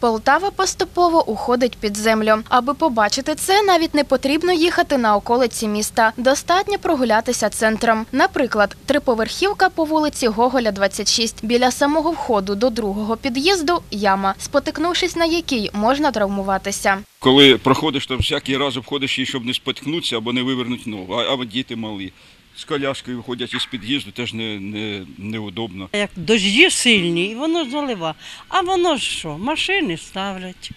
Полтава поступово уходить під землю. Аби побачити це, навіть не потрібно їхати на околиці міста. Достатньо прогулятися центром. Наприклад, триповерхівка по вулиці Гоголя, 26. Біля самого входу до другого під'їзду яма, спотикнувшись на якій можна травмуватися. Коли проходиш, то всякий раз обходиш її, щоб не споткнутися або не вивернути ногу, а, діти малі. З коляскою виходять із під'їзду, теж не, не, неудобно. Як дожді сильні, і воно залива. А воно ж що? Машини ставлять.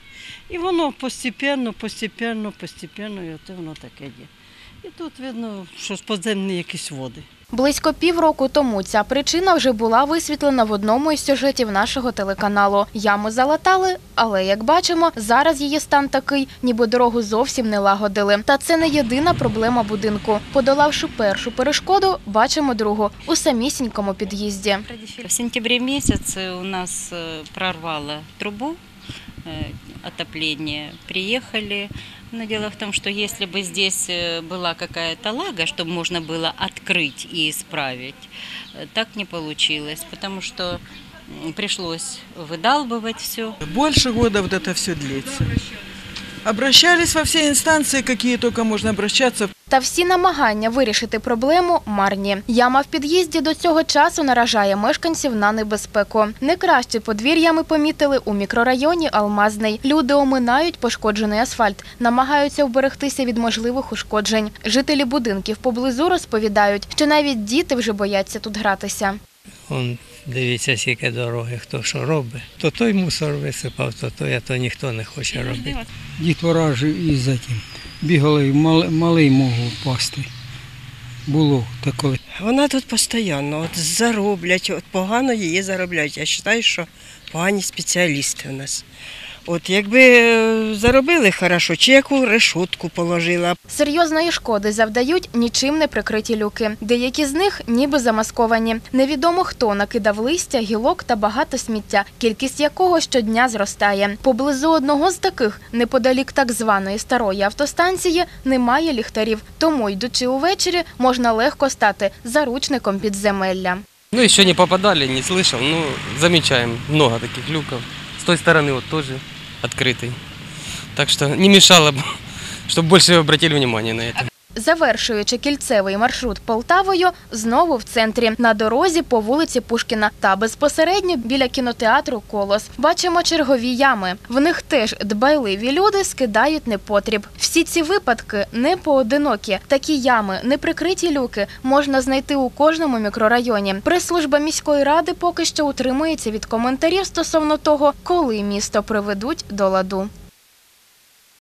І воно постепенно, постепенно, постепенно, і от воно таке є. І тут видно, що подземні якісь води. Близько півроку тому ця причина вже була висвітлена в одному із сюжетів нашого телеканалу. Яму залатали, але як бачимо, зараз її стан такий, ніби дорогу зовсім не лагодили. Та це не єдина проблема будинку. Подолавши першу перешкоду, бачимо другу у самісінькому під'їзді. В сентябре месяце у нас э, прорвало трубу э, отопления. Но дело в том, что если бы здесь э, была какая-то лага, чтобы можно было открыть и исправить, э, так не получилось, потому что пришлось выдалбывать все. Больше года вот это все длится. Обращались во все инстанции, какие только можно обращаться. Та всі намагання вирішити проблему марні. Яма в під'їзді до цього часу наражає мешканців на небезпеку. Не краще подвір'я ми помітили у мікрорайоні Алмазний. Люди оминають пошкоджений асфальт, намагаються вберегтися від можливих ушкоджень. Жителі будинків поблизу розповідають, що навіть діти вже бояться тут гратися. Он дивіться, скільки дороги, хто що робить. То той мусор висипав, то той, а то ніхто не хоче робити. Дітвора ж і затім. бігали, мал, малий мог впасти. Було таке. Вона тут постійно от зароблять, от погано її заробляють. Я вважаю, що погані спеціалісти у нас. От якби е, заробили хорошо, чи яку решетку положила, Серйозної шкоди завдають нічим не прикриті люки. Деякі з них ніби замасковані. Невідомо хто накидав листя, гілок та багато сміття, кількість якого щодня зростає. Поблизу одного з таких, неподалік так званої старої автостанції, немає ліхтарів. Тому, йдучи увечері, можна легко стати заручником підземелля. Ну, еще не попадали, не слышал, но замечаем много таких люков. С той стороны вот тоже открытый. Так что не мешало бы, чтобы больше обратили внимание на это. Завершуючи кільцевий маршрут Полтавою, знову в центрі на дорозі по вулиці Пушкіна та безпосередньо біля кінотеатру Колос. Бачимо чергові ями. В них теж дбайливі люди скидають непотріб. Всі ці випадки не поодинокі. Такі ями, неприкриті люки можна знайти у кожному мікрорайоні. Прес-служба міської ради поки що утримується від коментарів стосовно того, коли місто приведуть до ладу.